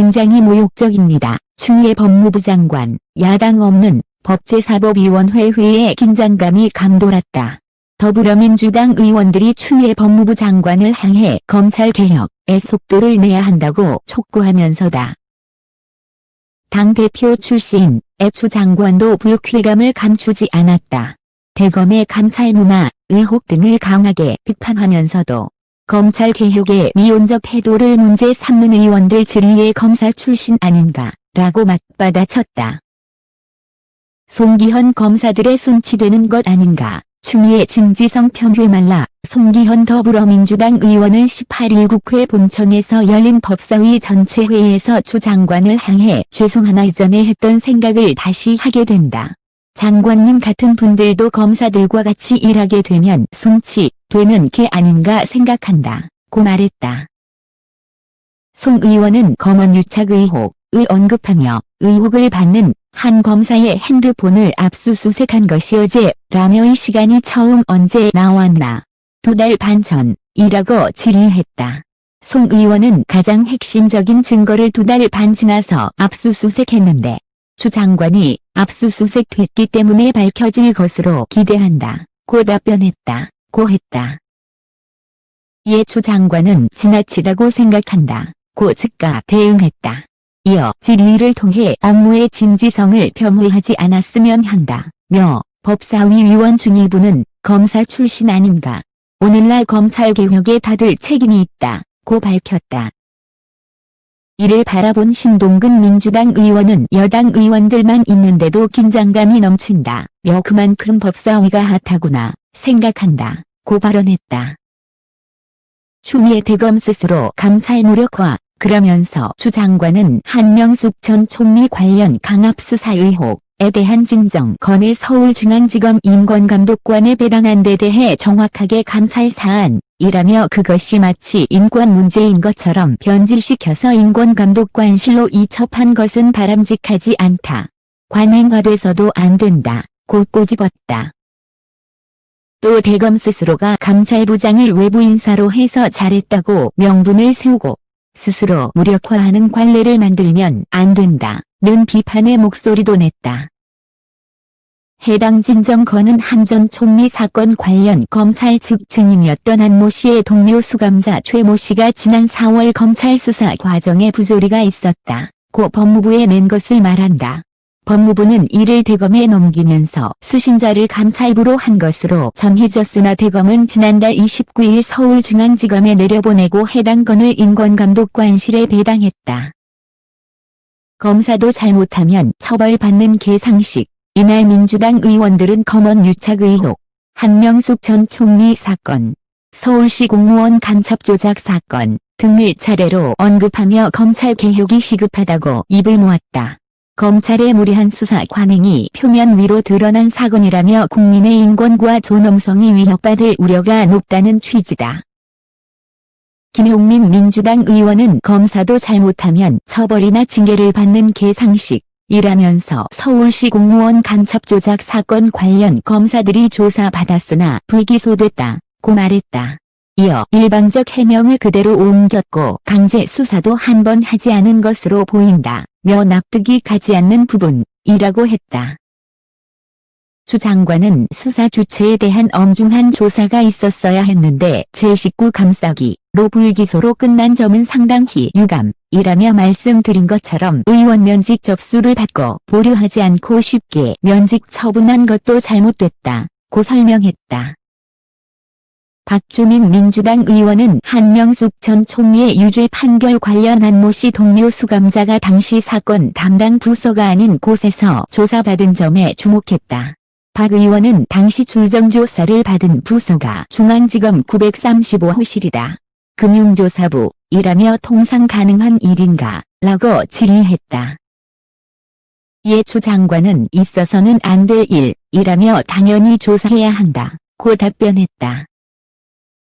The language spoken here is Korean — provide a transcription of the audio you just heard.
굉장히 모욕적입니다. 추미애 법무부 장관, 야당 없는 법제사법위원회 회의에 긴장감이 감돌았다. 더불어민주당 의원들이 추미애 법무부 장관을 향해 검찰개혁에 속도를 내야 한다고 촉구하면서다. 당대표 출신 애추 장관도 불쾌감을 감추지 않았다. 대검의 감찰 문화, 의혹 등을 강하게 비판하면서도 검찰 개혁의 미온적 태도를 문제 삼는 의원들 질의의 검사 출신 아닌가 라고 맞받아쳤다. 송기현 검사들의 순치되는 것 아닌가 추미애 진지성 편회 말라 송기현 더불어민주당 의원은 18일 국회 본청에서 열린 법사위 전체 회의에서 추 장관을 향해 죄송하나 이전에 했던 생각을 다시 하게 된다. 장관님 같은 분들도 검사들과 같이 일하게 되면 순치 되는 게 아닌가 생각한다. 고 말했다. 송 의원은 검언 유착 의혹을 언급하며 의혹을 받는 한 검사의 핸드폰을 압수수색한 것이 어제 라며의 시간이 처음 언제 나왔나. 두 달 반 전이라고 질의했다. 송 의원은 가장 핵심적인 증거를 두 달 반 지나서 압수수색했는데 추 장관이 압수수색 됐기 때문에 밝혀질 것으로 기대한다. 고 답변했다. 고 했다. 이에 추 장관은 지나치다고 생각한다. 고 즉각 대응했다. 이어 질의를 통해 업무의 진지성을 폄훼하지 않았으면 한다. 며 법사위 위원 중 일부는 검사 출신 아닌가. 오늘날 검찰 개혁에 다들 책임이 있다. 고 밝혔다. 이를 바라본 신동근 민주당 의원은 여당 의원들만 있는데도 긴장감이 넘친다. 며 그만큼 법사위가 핫하구나 생각한다. 고 발언했다. 추미애 대검 스스로 감찰 무력화 그러면서 추 장관은 한명숙 전 총리 관련 강압수사 의혹에 대한 진정건을 서울중앙지검 인권감독관에 배당한 데 대해 정확하게 감찰 사안 이라며 그것이 마치 인권 문제인 것처럼 변질시켜서 인권감독관실로 이첩한 것은 바람직하지 않다. 관행화돼서도 안 된다. 고 꼬집었다. 또 대검 스스로가 감찰부장을 외부 인사로 해서 잘했다고 명분을 세우고 스스로 무력화하는 관례를 만들면 안 된다. 는 비판의 목소리도 냈다. 해당 진정건은 한전 총리 사건 관련 검찰 측 증인이었던 안모 씨의 동료 수감자 최 모 씨가 지난 4월 검찰 수사 과정에 부조리가 있었다. 고 법무부에 낸 것을 말한다. 법무부는 이를 대검에 넘기면서 수신자를 감찰부로 한 것으로 정해졌으나 대검은 지난달 29일 서울중앙지검에 내려보내고 해당 건을 인권감독관실에 배당했다. 검사도 잘못하면 처벌받는 개상식. 이날 민주당 의원들은 검언 유착 의혹, 한명숙 전 총리 사건, 서울시 공무원 간첩 조작 사건 등을 차례로 언급하며 검찰 개혁이 시급하다고 입을 모았다. 검찰의 무리한 수사 관행이 표면 위로 드러난 사건이라며 국민의 인권과 존엄성이 위협받을 우려가 높다는 취지다. 김용민 민주당 의원은 검사도 잘못하면 처벌이나 징계를 받는 개상식 이라면서 서울시 공무원 간첩 조작 사건 관련 검사들이 조사받았으나 불기소됐다. 고 말했다. 이어 일방적 해명을 그대로 옮겼고 강제 수사도 한 번 하지 않은 것으로 보인다. 며 납득이 가지 않는 부분이라고 했다. 주 장관은 수사 주체에 대한 엄중한 조사가 있었어야 했는데 제19 감싸기 로 불기소로 끝난 점은 상당히 유감이라며 말씀드린 것처럼 의원 면직 접수를 받고 보류하지 않고 쉽게 면직 처분한 것도 잘못됐다. 고 설명했다. 박주민 민주당 의원은 한명숙 전 총리의 유죄 판결 관련 한 모 씨 동료 수감자가 당시 사건 담당 부서가 아닌 곳에서 조사받은 점에 주목했다. 박 의원은 당시 출정조사를 받은 부서가 중앙지검 935호실이다. 금융조사부, 이라며 통상 가능한 일인가, 라고 질의했다. 이에 추 장관은 있어서는 안 될 일, 이라며 당연히 조사해야 한다. 고 답변했다.